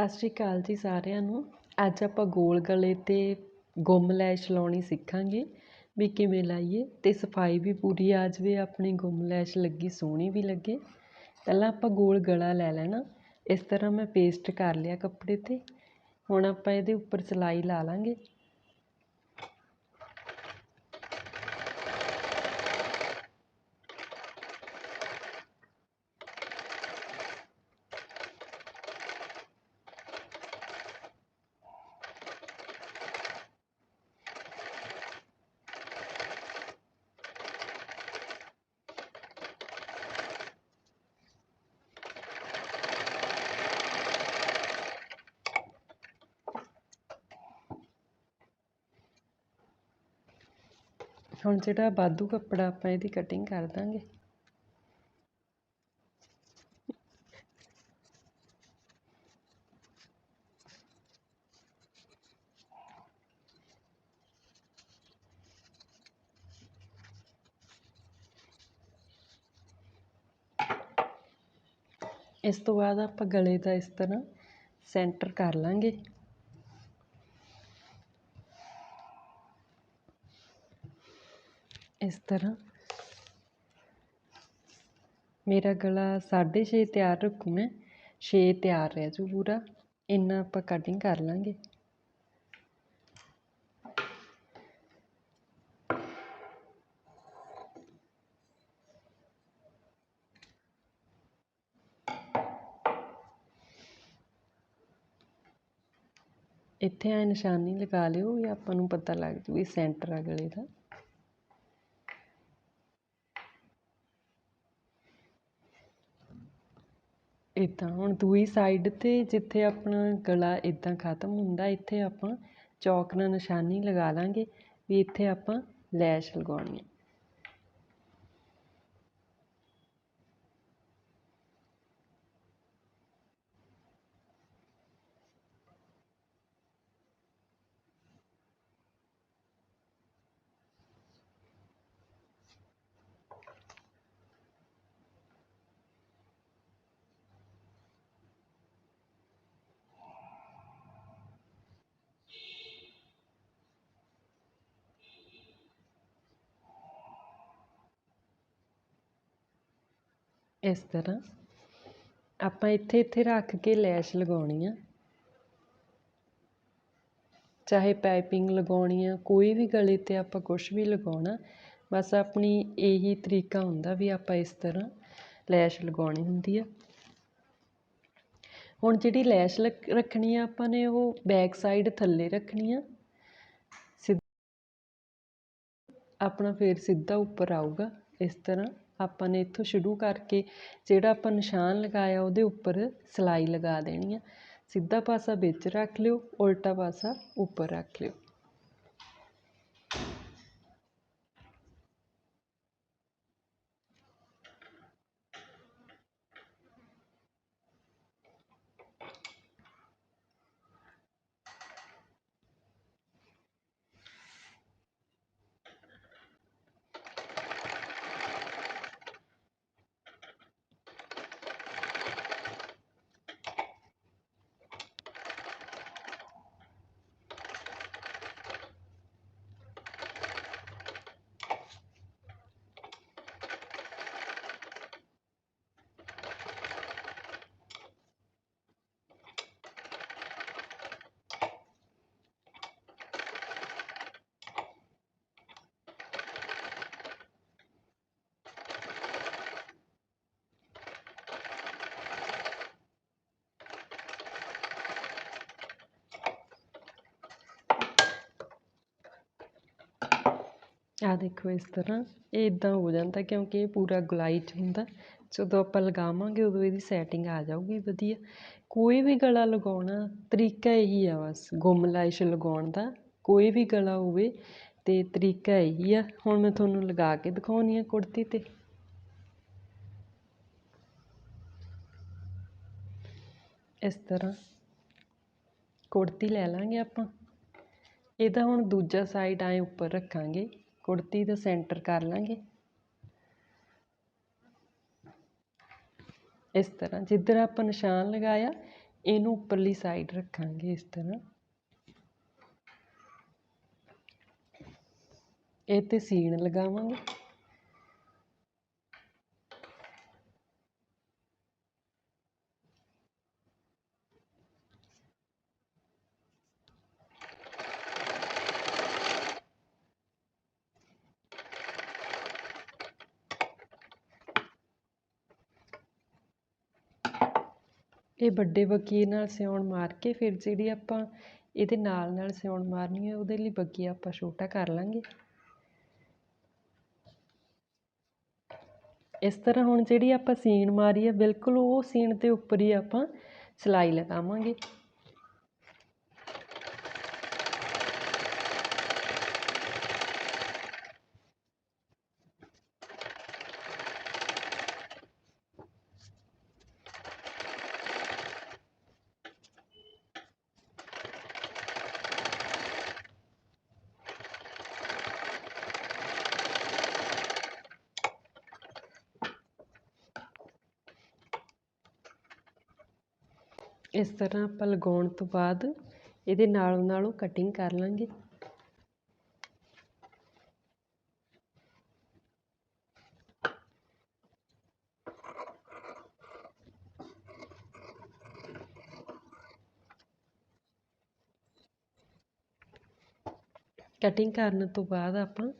ਸਤਿ ਸ਼੍ਰੀ ਅਕਾਲ ਜੀ ਸਾਰਿਆਂ ਨੂੰ। ਅੱਜ ਆਪਾਂ ਗੋਲ ਗਲੇ 'ਤੇ ਗੁੰਮ ਲੈਸ਼ ਲਾਉਣੀ ਸਿੱਖਾਂਗੇ ਵੀ ਕਿਵੇਂ ਲਾਈਏ ਅਤੇ ਸਫ਼ਾਈ ਵੀ ਪੂਰੀ ਆ ਜਾਵੇ, ਆਪਣੀ ਗੁੰਮ ਲੈਸ਼ ਲੱਗੀ, ਸੋਹਣੀ ਵੀ ਲੱਗੇ। ਪਹਿਲਾਂ ਆਪਾਂ ਗੋਲ ਗਲਾ ਲੈ ਲੈਣਾ। ਇਸ ਤਰ੍ਹਾਂ ਮੈਂ ਪੇਸਟ ਕਰ ਲਿਆ ਕੱਪੜੇ 'ਤੇ। ਹੁਣ ਆਪਾਂ ਇਹਦੇ ਉੱਪਰ ਸਿਲਾਈ ਲਾ ਲਾਂਗੇ। ਹੁਣ ਜਿਹੜਾ ਵਾਧੂ ਕੱਪੜਾ ਆਪਾਂ ਇਹਦੀ ਕਟਿੰਗ ਕਰ ਦਾਂਗੇ। ਇਸ ਤੋਂ ਬਾਅਦ ਆਪਾਂ ਗਲੇ ਦਾ ਇਸ ਤਰ੍ਹਾਂ ਸੈਂਟਰ ਕਰ ਲਾਂਗੇ। ਇਸ ਤਰ੍ਹਾਂ। ਮੇਰਾ ਗਲਾ ਸਾਢੇ ਛੇ ਤਿਆਰ ਰੱਖੂ ਮੈਂ। ਛੇ ਤਿਆਰ ਰਹਿ ਜੂ ਪੂਰਾ। ਇੰਨਾ ਆਪਾਂ ਕਟਿੰਗ ਕਰ ਲਾਂਗੇ। ਇੱਥੇ ਆ ਨਿਸ਼ਾਨੀ ਲਗਾ ਲਿਓ ਇਹ ਆਪਾਂ ਨੂੰ ਪਤਾ ਲੱਗ ਜੂਗੀ ਸੈਂਟਰ ਆ ਗਲੇ ਦਾ। ਇੱਦਾਂ ਹੁਣ ਦੂਈ ਸਾਈਡ 'ਤੇ ਜਿੱਥੇ ਆਪਣਾ ਗਲਾ ਇੱਦਾਂ ਖ਼ਤਮ ਹੁੰਦਾ, ਇੱਥੇ ਆਪਾਂ ਚੌਕ ਨਾਲ ਨਿਸ਼ਾਨੀ ਲਗਾ ਲਾਂਗੇ ਵੀ ਇੱਥੇ ਆਪਾਂ ਲੈਸ਼ ਲਗਾਉਣੀ ਹੈ। ਇਸ ਤਰ੍ਹਾਂ ਆਪਾਂ ਇੱਥੇ ਇੱਥੇ ਰੱਖ ਕੇ ਲੈਸ਼ ਲਗਾਉਣੀ ਆ। ਚਾਹੇ ਪਾਈਪਿੰਗ ਲਗਾਉਣੀ ਆ, ਕੋਈ ਵੀ ਗਲੇ 'ਤੇ ਆਪਾਂ ਕੁਛ ਵੀ ਲਗਾਉਣਾ, ਬਸ ਆਪਣੀ ਇਹੀ ਤਰੀਕਾ ਹੁੰਦਾ ਵੀ ਆਪਾਂ ਇਸ ਤਰ੍ਹਾਂ ਲੈਸ਼ ਲਗਾਉਣੀ ਹੁੰਦੀ ਆ। ਹੁਣ ਜਿਹੜੀ ਲੈਸ਼ ਰੱਖਣੀ ਆ ਆਪਾਂ ਨੇ ਉਹ ਬੈਕ ਸਾਈਡ ਥੱਲੇ ਰੱਖਣੀ ਆ। ਆਪਣਾ ਫੇਰ ਸਿੱਧਾ ਉੱਪਰ ਆਊਗਾ ਇਸ ਤਰ੍ਹਾਂ। ਆਪਾਂ ਨੇ ਇੱਥੋਂ ਸ਼ੁਰੂ ਕਰਕੇ ਜਿਹੜਾ ਆਪਾਂ ਨਿਸ਼ਾਨ ਲਗਾਇਆ ਉਹਦੇ ਉੱਪਰ ਸਿਲਾਈ ਲਗਾ ਦੇਣੀ ਆ। ਸਿੱਧਾ ਪਾਸਾ ਵਿੱਚ ਰੱਖ ਲਿਓ, ਉਲਟਾ ਪਾਸਾ ਉੱਪਰ ਰੱਖ ਲਿਓ। ਆਹ ਦੇਖੋ ਇਸ ਤਰ੍ਹਾਂ ਇਹ ਇੱਦਾਂ ਹੋ ਜਾਂਦਾ ਕਿਉਂਕਿ ਇਹ ਪੂਰਾ ਗੁਲਾਈ 'ਚ ਹੁੰਦਾ। ਜਦੋਂ ਆਪਾਂ ਲਗਾਵਾਂਗੇ ਉਦੋਂ ਇਹਦੀ ਸੈਟਿੰਗ ਆ ਜਾਊਗੀ, ਵਧੀਆ। ਕੋਈ ਵੀ ਗਲਾ ਲਗਾਉਣਾ, ਤਰੀਕਾ ਇਹੀ ਆ ਬਸ, ਗੁੰਮ ਲਾਇਸ਼ ਲਗਾਉਣ ਦਾ। ਕੋਈ ਵੀ ਗਲਾ ਹੋਵੇ ਅਤੇ ਤਰੀਕਾ ਇਹੀ ਆ। ਹੁਣ ਮੈਂ ਤੁਹਾਨੂੰ ਲਗਾ ਕੇ ਦਿਖਾਉਣੀ ਆ ਕੁੜਤੀ 'ਤੇ। ਇਸ ਤਰ੍ਹਾਂ ਕੁੜਤੀ ਲੈ ਲਾਂਗੇ ਆਪਾਂ। ਇਹਦਾ ਹੁਣ ਦੂਜਾ ਸਾਈਡ ਐਂ ਉੱਪਰ ਰੱਖਾਂਗੇ। ਕੁੜਤੀ ਦਾ ਸੈਂਟਰ ਕਰ ਲਾਂਗੇ। ਇਸ ਤਰ੍ਹਾਂ ਜਿੱਧਰ ਆਪਾਂ ਨਿਸ਼ਾਨ ਲਗਾਇਆ, ਇਹਨੂੰ ਉੱਪਰਲੀ ਸਾਈਡ ਰੱਖਾਂਗੇ ਇਸ ਤਰ੍ਹਾਂ। ਇਹ 'ਤੇ ਸੀਣ ਲਗਾਵਾਂਗੇ। ਇਹ ਵੱਡੇ ਬਕੀਏ ਨਾਲ ਸਿਉਣ ਮਾਰ ਕੇ ਫਿਰ ਜਿਹੜੀ ਆਪਾਂ ਇਹਦੇ ਨਾਲ ਨਾਲ ਸਿਉਣ ਮਾਰਨੀ ਹੈ, ਉਹਦੇ ਲਈ ਬਕੀਆ ਆਪਾਂ ਛੋਟਾ ਕਰ ਲਾਂਗੇ। ਇਸ ਤਰ੍ਹਾਂ ਹੁਣ ਜਿਹੜੀ ਆਪਾਂ ਸੀਣ ਮਾਰੀ ਹੈ, ਬਿਲਕੁਲ ਉਹ ਸੀਣ ਦੇ ਉੱਪਰ ਹੀ ਆਪਾਂ ਸਿਲਾਈ ਲਗਾਵਾਂਗੇ। ਇਸ ਤਰ੍ਹਾਂ ਆਪਾਂ ਲਗਾਉਣ ਤੋਂ ਬਾਅਦ ਇਹਦੇ ਨਾਲੋਂ ਨਾਲੋਂ ਕਟਿੰਗ ਕਰ ਲਾਂਗੇ। ਕਟਿੰਗ ਕਰਨ ਤੋਂ ਬਾਅਦ ਆਪਾਂ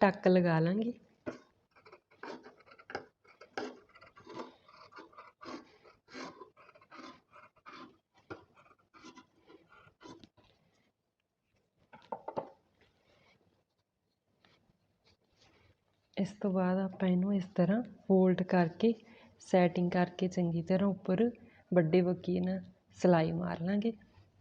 ਟੱਕ ਲਗਾ ਲਾਂਗੇ। ਇਸ ਤੋਂ ਬਾਅਦ ਆਪਾਂ ਇਹਨੂੰ ਇਸ ਤਰ੍ਹਾਂ ਫੋਲਡ ਕਰਕੇ ਸੈਟਿੰਗ ਕਰਕੇ ਚੰਗੀ ਤਰ੍ਹਾਂ ਉੱਪਰ ਵੱਡੇ ਵਕੀਏ ਨਾਲ ਸਿਲਾਈ ਮਾਰ ਲਾਂਗੇ।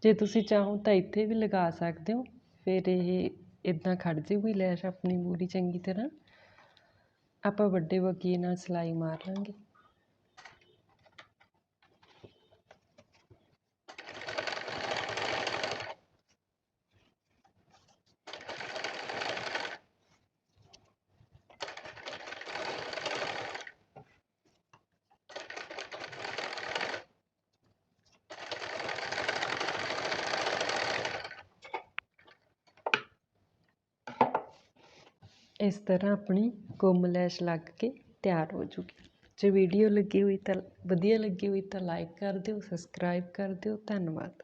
ਜੇ ਤੁਸੀਂ ਚਾਹੋ ਤਾਂ ਇੱਥੇ ਵੀ ਲਗਾ ਸਕਦੇ ਹੋ। ਫਿਰ ਇਹ ਇੱਦਾਂ ਖੜ੍ਹ ਜਾਊਗੀ ਲੈਸ਼ ਆਪਣੀ ਪੂਰੀ ਚੰਗੀ ਤਰ੍ਹਾਂ। ਆਪਾਂ ਵੱਡੇ ਵਕੀਏ ਨਾਲ ਸਿਲਾਈ ਮਾਰ ਲਾਂਗੇ। ਇਸ ਤਰ੍ਹਾਂ ਆਪਣੀ ਗੁੰਮ ਲੈਸ਼ ਲੱਗ ਕੇ ਤਿਆਰ ਹੋ ਜੂਗੀ। ਜੇ ਵੀਡੀਓ ਲੱਗੀ ਹੋਈ ਤਾਂ, ਵਧੀਆ ਲੱਗੀ ਹੋਈ ਤਾਂ ਲਾਈਕ ਕਰ ਦਿਓ ਸਬਸਕ੍ਰਾਈਬ ਕਰ ਦਿਓ। ਧੰਨਵਾਦ।